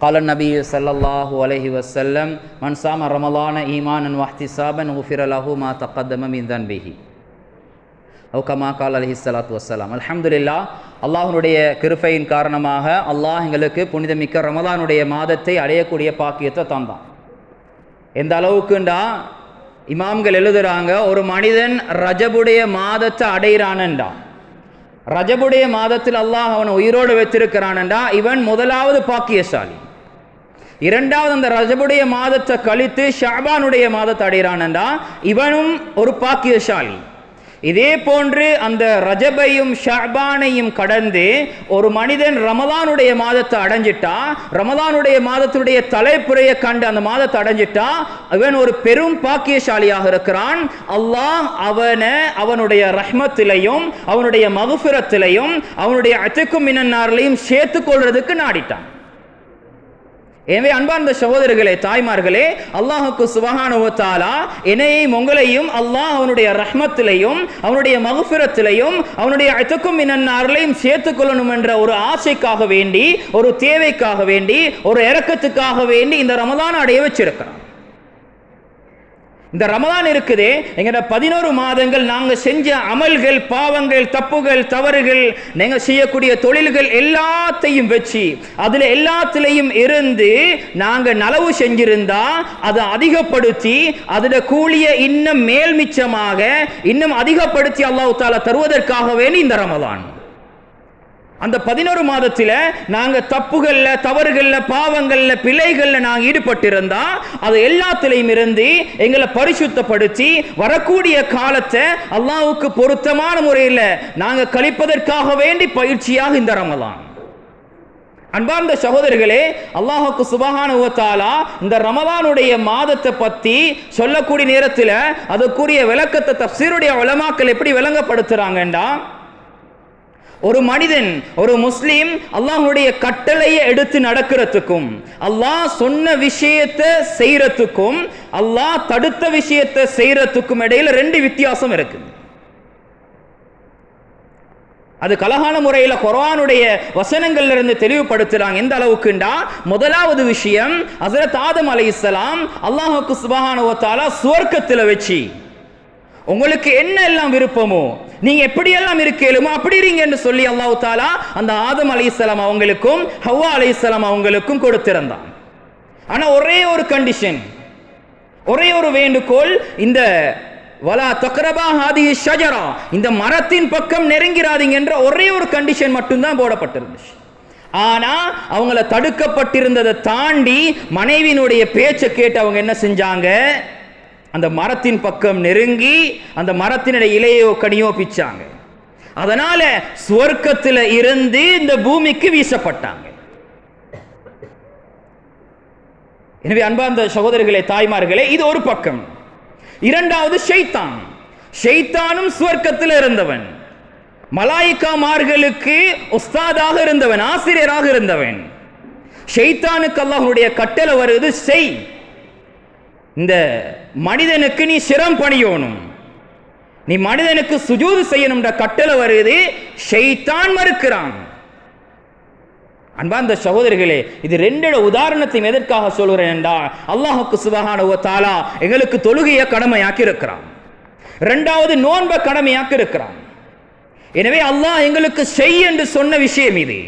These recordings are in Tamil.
قال النبي صلى الله عليه وسلم من صام رمضان إيمانا واحتسابا غفر له ما تقدم من ذنبه أو كما قال عليه الصلاة والسلام الحمد لله அல்லாஹ்வுடைய கிருபையின் காரணமாக அல்லாஹ் எங்களுக்கு புனிதமிக்க ரமதானுடைய மாதத்தை அடையக்கூடிய பாக்கியத்தை தந்தான் எந்த அளவுக்குண்டா இமாம்கள் எழுதுறாங்க ஒரு மனிதன் ரஜபுடைய மாதத்தை அடைகிறானண்டா ரஜபுடைய மாதத்தில் அல்லாஹ் அவனை உயிரோடு வச்சிருக்கிறானண்டா இவன் முதலாவது பாக்கியசாலி இரண்டாவது அந்த ரஜபுடைய மாதத்தை கழித்து ஷாபானுடைய மாதத்தை அடைகிறானண்டா இவனும் ஒரு பாக்கியசாலி. இதே போன்று அந்த ரஜபையும் ஷாபானையும் கடந்து ஒரு மனிதன் ரமதானுடைய மாதத்தை அடைஞ்சிட்டா ரமதானுடைய மாதத்துடைய தலைப்புறையை கண்டு அந்த மாதத்தை அடைஞ்சிட்டா இவன் ஒரு பெரும் பாக்கியசாலியாக இருக்கிறான். அல்லாஹ் அவனை அவனுடைய ரஹ்மத்திலையும் அவனுடைய மகுஃபிரத்திலையும் அவனுடைய அச்சுக்கும் மினன்னாரிலையும் சேர்த்து கொள்றதுக்கு நாடிட்டான். எனவே அன்பார்ந்த சகோதரர்களே தாய்மார்களே அல்லாஹுக்கு சுபகானுவத்தாலா என்னையும் உங்களையும் அல்லாஹ் அவனுடைய ரஹ்மத்திலையும் அவனுடைய மகுஃபிரத்திலையும் அவனுடைய அத்துக்கும் இன்னாரிலையும் சேர்த்துக் கொள்ளணும் என்ற ஒரு ஆசைக்காக வேண்டி ஒரு தேவைக்காக வேண்டி ஒரு இறக்கத்துக்காக வேண்டி இந்த ரமதான அடைய வச்சிருக்கிறான் இந்த ரமதான் இருக்குதே. எங்கட பதினோரு மாதங்கள் நாங்கள் செஞ்ச அமல்கள் பாவங்கள் தப்புகள் தவறுகள் நீங்கள் செய்யக்கூடிய தொழில்கள் எல்லாத்தையும் வச்சு அதில் எல்லாத்திலையும் இருந்து நாங்கள் நலவு செஞ்சிருந்தா அதை அதிகப்படுத்தி அதில் கூலிய இன்னும் மேல்மிச்சமாக இன்னும் அதிகப்படுத்தி அல்லாஹு தாலா தருவதற்காகவே இந்த ரமதான் அந்த பதினோரு மாதத்தில் நாங்கள் தப்புகளில் தவறுகளில் பாவங்களில் பிழைகளில் நாங்கள் ஈடுபட்டிருந்தா அது எல்லாத்திலையும் இருந்து எங்களை பரிசுத்தப்படுத்தி வரக்கூடிய காலத்தை அல்லாவுக்கு பொருத்தமான முறையில் நாங்கள் கழிப்பதற்காக வேண்டி பயிற்சியாக இந்த ரமலான். அன்பார்ந்த சகோதரர்களே அல்லாஹுக்கு சுபகானுவத்தாலா இந்த ரமதானுடைய மாதத்தை பத்தி சொல்லக்கூடிய நேரத்தில் அதுக்குரிய விளக்கத்தை தப்சீருடைய வளமாக்கள் எப்படி விளங்கப்படுத்துறாங்கண்டா? ஒரு மனிதன் ஒரு முஸ்லீம் அல்லாஹுடைய கட்டளையை எடுத்து நடக்கிறதுக்கும் அல்லாஹ் சொன்ன விஷயத்தை செய்யறதுக்கும் அல்லாஹ் தடுத்த விஷயத்தை செய்யறதுக்கும் இடையில ரெண்டு வித்தியாசம் இருக்கு. அது கலகான முறையில் குரானுடைய வசனங்கள்ல இருந்து தெளிவுபடுத்துறாங்க. எந்த அளவுக்குண்டா? முதலாவது விஷயம் ஹசரத் ஆதம் அலை இஸ்லாம் அல்லாஹுக்கு சுபஹானுவத்தாலா சுவர்க்கத்தில் வச்சு உங்களுக்கு என்ன எல்லாம் விருப்பமோ நீங்க எப்படி எல்லாம் இருக்கலுமோ அப்படி இருங்க என்று சொல்லி அல்லாஹு தாலா அந்த ஆதம் அலிசலாம் அவங்களுக்கும் ஹவ்வா அலிசலாம் அவங்களுக்கும் கொடுத்திருந்தான். ஆனா ஒரே ஒரு கண்டிஷன் ஒரே ஒரு வேண்டுகோள் இந்த வலா தக்ரபா ஹாதி ஷஜரா இந்த மரத்தின் பக்கம் நெருங்கிறாதீங்க என்ற ஒரே ஒரு கண்டிஷன் மட்டும்தான் போடப்பட்டிருந்துச்சு. ஆனா அவங்கள தடுக்கப்பட்டிருந்ததை தாண்டி மனைவியினுடைய பேச்சை கேட்டு அவங்க என்ன செஞ்சாங்க? அந்த மரத்தின் பக்கம் நெருங்கி அந்த மரத்தினுடைய இலையோ கனியோ பிச்சாங்க. அதனால சுவர்க்கத்தில் இருந்து இந்த பூமிக்கு வீசப்பட்டாங்க. எனவே அன்பார்ந்த சகோதரர்களே தாய்மார்களே இது ஒரு பக்கம். இரண்டாவது ஷைத்தான். ஷைத்தானும் சுவர்க்கத்தில் இருந்தவன். மலாய்க்காமார்களுக்கு உஸ்தாதாக இருந்தவன் ஆசிரியராக இருந்தவன். ஷைத்தானுக்கு அல்லாஹனுடைய கட்டளை வருவது செய். இந்த மனிதனுக்கு நீ சிரம் பணியோணும் நீ மனிதனுக்கு சுஜூது செய்யணும்ன்ற கட்டளை வருது ஷெய்தான் மறுக்கிறான். அன்பார்ந்த சகோதரிகளே இது ரெண்டோட உதாரணத்தையும் எதற்காக சொல்கிறேன் என்றால் அல்லாஹுக்கு சுபகான தாலா எங்களுக்கு தொழுகையை கடமையாக்கி இருக்கிறான் ரெண்டாவது நோன்பை கடமையாக்கி இருக்கிறான் எனவே அல்லாஹ் எங்களுக்கு செய் என்று சொன்ன விஷயம் இது.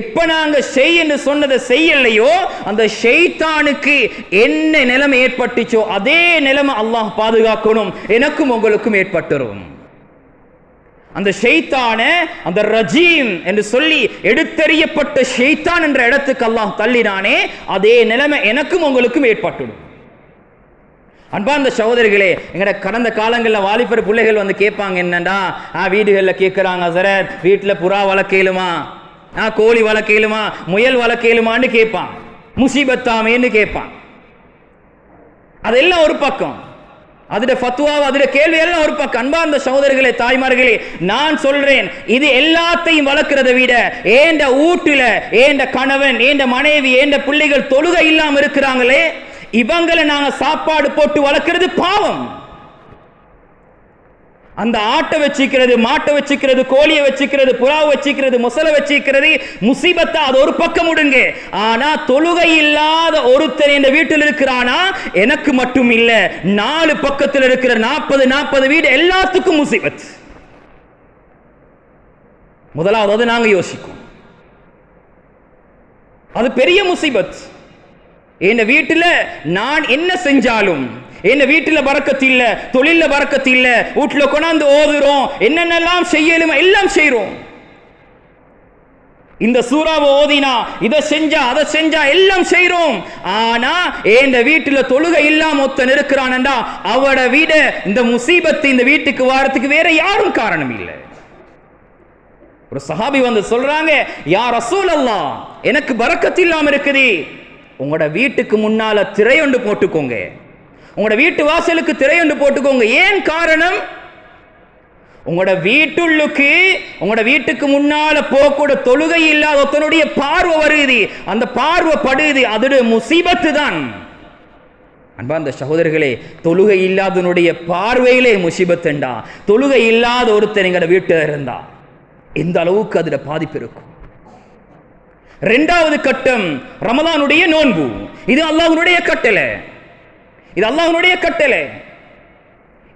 எப்ப நாங்க செய் என்று சொன்னதை செய்யலையோ அந்த ஷெய்தானுக்கு என்ன நிலைமை ஏற்பட்டுச்சோ அதே நிலைமை அல்லாஹ் பாதுகாக்கணும் எனக்கும் உங்களுக்கும் ஏற்பட்டுரும். அந்த ஷெய்தான அந்த ரஜீம் என்று சொல்லி எடுத்தறியப்பட்ட ஷெய்தான் என்ற இடத்துக்கு அல்லாஹ் தள்ளினானே அதே நிலைமை எனக்கும் உங்களுக்கும் ஏற்பட்டுடும். அன்பார்ந்த சகோதரிகளே எங்கட கடந்த காலங்களில் வாலிபர் பிள்ளைகள் வந்து கேட்பாங்க என்னண்டா வீடுகளில் கேட்குறாங்க சார் வீட்டில் புறா வளர்க்கலுமா கோழி வளர்க்கலுமா முயல் வளர்க்கலுமான்னு கேட்பான். முசீபத்தாமேன்னு கேட்பான். அதெல்லாம் ஒரு பக்கம். அதுட ஃபத்துவாவை அதுட கேள்வி எல்லாம் ஒரு பக்கம். அன்பார்ந்த சகோதரர்களே தாய்மார்களே நான் சொல்றேன் இது எல்லாத்தையும் வளர்க்கிறத விட ஏண்ட ஊட்டில ஏண்ட கணவன் ஏண்ட மனைவி ஏண்ட பிள்ளைகள் தொழுகை இல்லாம இருக்கிறாங்களே இவங்களை நாங்க சாப்பாடு போட்டு வளர்க்கிறது பாவம். அந்த ஆட்டை வச்சுக்கிறது மாட்டை வச்சுக்கிறது கோழியை வச்சுக்கிறது புறாவை வச்சுக்கிறது முசலை வச்சுக்கிறது முசீபத்தை அது ஒரு பக்கம் விடுங்க. ஆனா தொழுகை இல்லாத ஒருத்தர் இந்த வீட்டில் இருக்கிறானா? எனக்கு மட்டும் இல்ல. நாலு பக்கத்தில் இருக்கிற நாற்பது நாற்பது வீடு எல்லாத்துக்கும் முசீபத். முதலாவது அது நாங்க யோசிக்கும். அது பெரிய முசீபத். என் வீட்டில் நான் என்ன செஞ்சாலும் என்ன வீட்டில் பறக்கத்து இல்லை தொழில பறக்கத்து இல்ல வீட்டில் கொண்டாந்து ஓதுறோம் என்னென்னலாம் செய்யலுமோ எல்லாம் செய்கிறோம் இந்த சூறாவை ஓதினா இதை செஞ்சா அதை செஞ்சா எல்லாம் செய்யறோம் ஆனா இந்த வீட்டுல தொழுகை இல்லாம ஒத்தன் இருக்கிறான்டா அவட வீட இந்த முசீபத்து இந்த வீட்டுக்கு வாரத்துக்கு வேற யாரும் காரணம் இல்லை. ஒரு சஹாபி வந்து சொல்றாங்க யார் அசூல் அல்லா எனக்கு பறக்கத்து இல்லாம இருக்குது. உங்களோட வீட்டுக்கு முன்னால திரையொண்டு போட்டுக்கோங்க. உங்களோட வீட்டு வாசலுக்கு திரையொண்டு போட்டுக்கோங்க. ஏன் காரணம்? உங்களோட வீட்டுள்ளுக்கு உங்களோட வீட்டுக்கு முன்னால போகக்கூட தொழுகை இல்லாத ஒருத்தனுடைய பார்வை வருது. அந்த பார்வை படுது. அதோடைய முசீபத்து தான். அன்பா அந்த சகோதரர்களே தொழுகை இல்லாதனுடைய பார்வையிலே முசீபத்துண்டா தொழுகை இல்லாத ஒருத்தர் எங்களோட வீட்டில் இருந்தா? எந்த அளவுக்கு அதுல பாதிப்பு இருக்கும்? ரெண்டாவது கட்டம் ரமலானுடைய நோன்பு. இது அல்லாஹனுடைய கட்டளை. இது அல்லாஹனுடைய கட்டளை.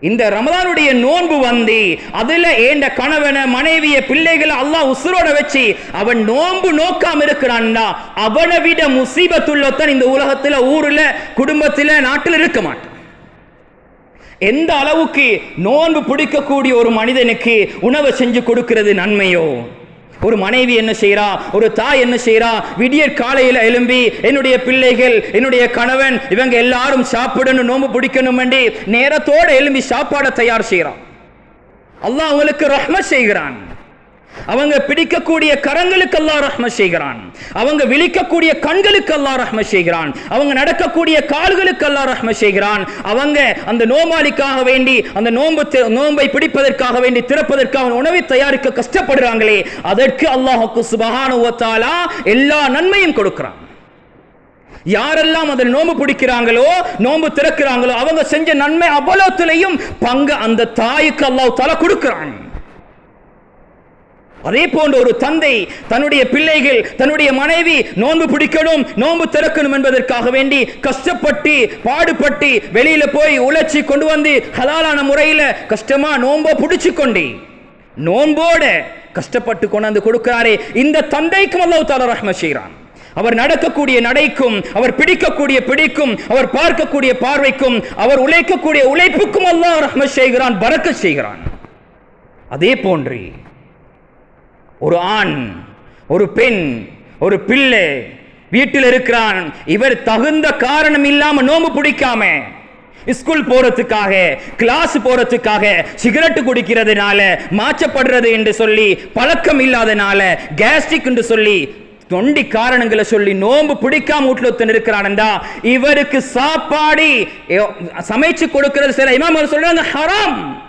இந்த ரமதானுடைய நோன்பு வந்து அதுல ஏண்ட கணவனை மனைவிய பிள்ளைகளை அல்லாஹ் உசுரோட வச்சு அவன் நோன்பு நோக்காம இருக்கிறான்னா அவனை விட முசீபத்துள்ளத்தன் இந்த உலகத்துல ஊர்ல குடும்பத்துல நாட்டில் இருக்க மாட்டான். எந்த அளவுக்கு நோன்பு பிடிக்கக்கூடிய ஒரு மனிதனுக்கு உணவை செஞ்சு கொடுக்கிறது நன்மையோ? ஒரு மனைவி என்ன செய்கிறா ஒரு தாய் என்ன செய்கிறா விடியற் காலையில் எழும்பி என்னுடைய பிள்ளைகள் என்னுடைய கணவன் இவங்க எல்லாரும் சாப்பிடணும் நோம்பு பிடிக்கணும் நேரத்தோட எழும்பி சாப்பாடை தயார் செய்கிறான் அல்லாஹ் அவங்களுக்கு ரஹ்ம செய்கிறான். அவங்க பிடிக்கக்கூடிய கரங்களுக்கு அல்லா ரஹ்ம செய்கிறான். அவங்க விழிக்கக்கூடிய கண்களுக்கு அல்லா ரஹ்ம செய்கிறான். அவங்க நடக்கக்கூடிய கால்களுக்கு அல்லா ரஹ்ம செய்கிறான். அவங்க அந்த நோமாளிக்காக வேண்டி அந்த நோன்பு தி- நோன்பை பிடிப்பதற்காக வேண்டி திறப்பதற்காக உணவை தயாரிக்க கஷ்டப்படுறாங்களே அதற்கு அல்லாஹுக்கு சுபஹானஹு எல்லா நன்மையும் கொடுக்கிறான். யாரெல்லாம் அதில் நோன்பு பிடிக்கிறாங்களோ நோன்பு திறக்கிறாங்களோ அவங்க செஞ்ச நன்மை அவ்வளோத்துலையும் பங்கு அந்த தாய்க்கு அல்லாஹ் தலை கொடுக்கிறான். அதே போன்ற ஒரு தந்தை தன்னுடைய பிள்ளைகள் தன்னுடைய மனைவி நோன்பு பிடிக்கணும் நோன்பு திறக்கணும் என்பதற்காக வேண்டி கஷ்டப்பட்டு பாடுபட்டு வெளியில போய் உழைச்சி கொண்டு வந்து ஹலாலான முறையில கஷ்டமா நோன்போ பிடிச்சு கொண்டு நோன்போட கஷ்டப்பட்டு கொண்டாந்து கொடுக்கிறாரே இந்த தந்தைக்கும் அல்லாஹ் தாலா ரஹ்ம செய்கிறான். அவர் நடக்கக்கூடிய நடைக்கும் அவர் பிடிக்கக்கூடிய பிடிக்கும் அவர் பார்க்கக்கூடிய பார்வைக்கும் அவர் உழைக்கக்கூடிய உழைப்புக்கும் அல்லாஹ் ரஹ்ம செய்கிறான் பறக்க செய்கிறான். அதே போன்று ஒரு ஆண் ஒரு பெண் ஒரு பிள்ளை வீட்டில் இருக்கிறான். இவர் தகுந்த காரணம் இல்லாம நோம்பு பிடிக்காம ஸ்கூல் போறதுக்காக கிளாஸ் போறதுக்காக சிகரெட் குடிக்கிறதுனால மாற்றப்படுறது என்று சொல்லி பழக்கம் இல்லாதனால கேஸ்ட்ரிக் என்று சொல்லி தொண்டி காரணங்களை சொல்லி நோன்பு பிடிக்காம வீட்டில் ஒருத்தன் இருக்கிறான்டா இவருக்கு சாப்பாடு சமைச்சு கொடுக்கிறது சில இமாம் சொல்றாங்க ஹராம்.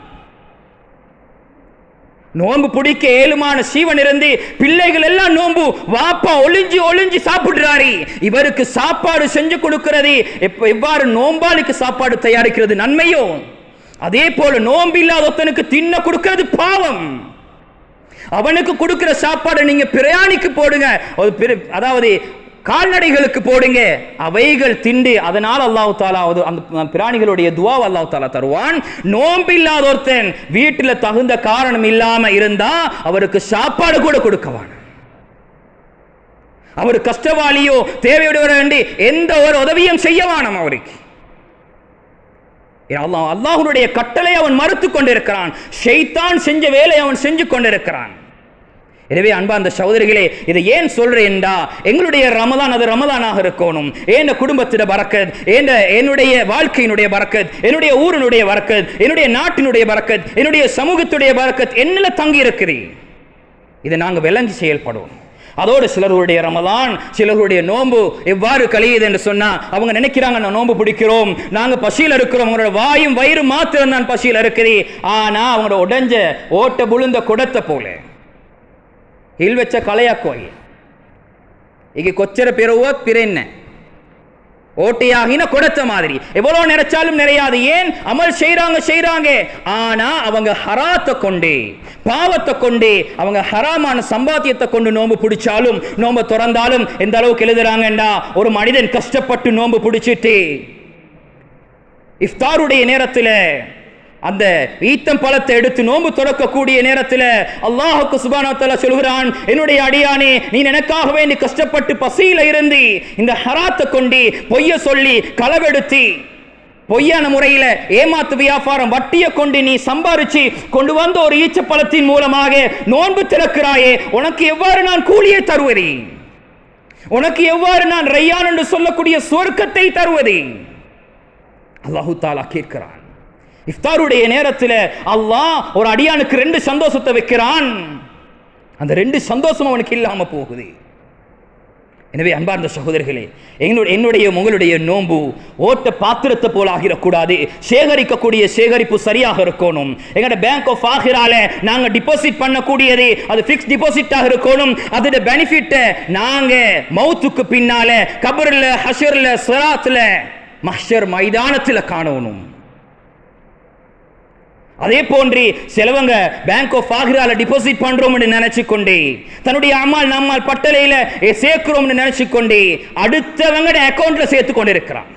நோன்பு பிடிக்க ஏழுமான சீவன் இருந்து பிள்ளைகள் எல்லாம் நோன்பு வாப்பா ஒளிஞ்சு ஒளிஞ்சு சாப்பிடுறாரு. இவருக்கு சாப்பாடு செஞ்சு கொடுக்கிறது. எப்ப எவ்வாறு நோம்பாளுக்கு சாப்பாடு தயாரிக்கிறது நன்மையோ? அதே போல நோன்பு இல்லாத ஒருத்தனுக்கு தின்ன கொடுக்கிறது பாவம். அவனுக்கு கொடுக்கிற சாப்பாடை நீங்க பிரயாணிக்கு போடுங்க. ஒரு அதாவது கால்நடைகளுக்கு போடுங்க. அவைகள் திண்டு. அதனால் அல்லாஹ் தாலா அந்த பிராணிகளுடைய துவாவை அல்லாஹ் தாலா தருவான். நோம்பில்லாத ஒருத்தன் வீட்டில் தகுந்த காரணம் இல்லாம இருந்தா அவருக்கு சாப்பாடு கூட கொடுக்கவான் அவர் கஷ்டவாளியோ தேவையுடைய வேண்டி எந்த ஒரு உதவியும் செய்ய வேணாம் அவருக்கு. அல்லாஹ் அல்லாஹ்வுடைய கட்டளை அவன் மறுத்து கொண்டிருக்கிறான். ஷெய்தான் செஞ்ச வேலை அவன் செஞ்சு கொண்டிருக்கிறான். எனவே அன்பார்ந்த சகோதரிகளே இதை ஏன் சொல்றேன்டா எங்களுடைய ரமதான் அது ரமதானாக இருக்கணும். ஏன் குடும்பத்திட பறக்கத் ஏன் என்னுடைய வாழ்க்கையினுடைய பறக்கத் என்னுடைய ஊரினுடைய பறக்கத் என்னுடைய நாட்டினுடைய பறக்கத் என்னுடைய சமூகத்துடைய பறக்கத் என்னில் தங்கி இருக்குது இதை நாங்கள் விளங்கி செயல்படுவோம். அதோடு சிலருடைய ரமதான் சிலருடைய நோன்பு எவ்வாறு கழியுது என்று சொன்னால் அவங்க நினைக்கிறாங்க நான் நோன்பு பிடிக்கிறோம். நாங்கள் பசியில் இருக்கிறோம். அவங்களோட வாயும் வயிறு மாத்திரம் தான் பசியில் இருக்குது ஆனால் அவங்களோட உடஞ்ச ஓட்ட புழுந்த குடத்தை போல. හිල් වෙච්ච කලයක් වගේ. ඒක කොච්චර පෙරුවත් පිරෙන්නේ නැහැ. ஓட்டையாகின கொடுத்த மாதிரி எவ்வளவு நிறைச்சாலும் நிறையாது ஏன் அமல் செய்றாங்க செய்றாங்க ஆனா அவங்க ஹராத்தை கொண்டே பாவத்தை கொண்டே அவங்க ஹராமான சம்பாத்தியத்தை கொண்டு நோன்பு பிடிச்சாலும் நோன்பு திறந்தாலும் எந்த அளவுக்கு எழுதுறாங்கண்டா ஒரு மனிதன் கஷ்டப்பட்டு நோன்பு பிடிச்சிட்டு இஃப்தாருடைய நேரத்தில் அந்த ஈத்தம் பழத்தை எடுத்து நோன்பு தொடக்கக்கூடிய நேரத்தில் அல்லாஹுக்கு சுபானத்தல சொல்கிறான் என்னுடைய அடியானே நீ எனக்காகவே நீ கஷ்டப்பட்டு பசியில இருந்து இந்த ஹராத்தை கொண்டு பொய்ய சொல்லி களவெடுத்தி பொய்யான முறையில ஏமாத்து வியாபாரம் வட்டியை கொண்டு நீ சம்பாரிச்சு கொண்டு வந்த ஒரு ஈச்சப்பழத்தின் மூலமாக நோன்பு திறக்கிறாயே உனக்கு எவ்வாறு நான் கூலியை தருவதே? உனக்கு எவ்வாறு நான் ரையான் என்று சொல்லக்கூடிய சொர்க்கத்தை தருவதே? அல்லாஹு தாலா கேட்கிறான். இஃப்தாருடைய நேரத்தில் அல்லாஹ் ஒரு அடியானுக்கு ரெண்டு சந்தோஷத்தை வைக்கிறான். அந்த ரெண்டு சந்தோஷம் அவனுக்கு இல்லாமல் போகுது. எனவே அன்பார்ந்த சகோதரர்களே என்னுடைய என்னுடைய உங்களுடைய நோன்பு ஓட்ட பாத்திரத்தை போல ஆகிடக்கூடாது. சேகரிக்கக்கூடிய சேகரிப்பு சரியாக இருக்கணும். எங்களோட பேங்க் ஆஃப் ஆகிறால நாங்கள் டிபாசிட் பண்ணக்கூடியது அது ஃபிக்ஸ் டிபாசிட்டாக இருக்கணும். அதோட பெனிஃபிட்டை நாங்கள் மௌத்துக்கு பின்னால கபரில் ஹஷரில் சிராத்தில் மஹர் மைதானத்தில் காணணும். அதே போன்று சிலவங்க பேங்க் ஆஃப் ஆக்ரால டிபாசிட் பண்றோம்னு நினைச்சு கொண்டே தன்னுடைய அம்மாள் நம்மால் பட்டலையில ஏ, சேர்க்கிறோம்னு நினைச்சு கொண்டே அடுத்தவங்க அக்கௌண்ட்ல சேர்த்து கொண்டு இருக்கிறான்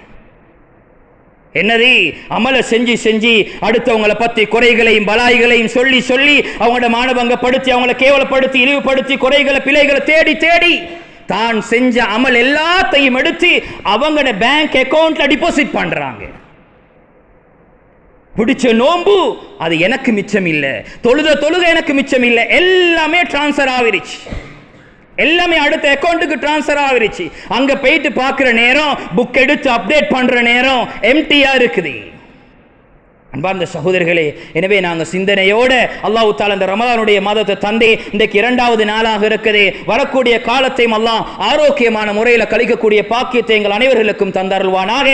என்னது? அமலை செஞ்சு செஞ்சு அடுத்தவங்களை பத்தி குறைகளையும் பலாய்களையும் சொல்லி சொல்லி அவங்களோட மானபங்கப்படுத்தி அவங்கள கேவலப்படுத்தி இழிவுபடுத்தி குறைகளை பிழைகளை தேடி தேடி தான் செஞ்ச அமல் எல்லாத்தையும் எடுத்து அவங்களோட பேங்க் அக்கௌண்ட்ல டிபாசிட் பண்றாங்க. பிடிச்ச நோம்பு அது எனக்கு மிச்சம் இல்லை தொழுத தொழுக எனக்கு மிச்சம் இல்லை எல்லாமே டிரான்ஸ்ஃபர் ஆகிருச்சு. எல்லாமே அடுத்த அக்கௌண்ட்டுக்கு டிரான்ஸ்ஃபர் ஆகிருச்சு. அங்கே போயிட்டு பார்க்குற நேரம் புக் எடுத்து அப்டேட் பண்ணுற நேரம் எம்டியாக இருக்குது. அன்பார்ந்த சகோதரர்களே எனவே நாங்கள் சிந்தனையோட அல்லாஹு தால் இந்த ரமலானுடைய மாதத்தை தந்தே இன்றைக்கு இரண்டாவது நாளாக இருக்குது. வரக்கூடிய காலத்தையும் எல்லாம் ஆரோக்கியமான முறையில் கழிக்கக்கூடிய பாக்கியத்தை எங்கள் அனைவர்களுக்கும் தந்தருள்வானாக.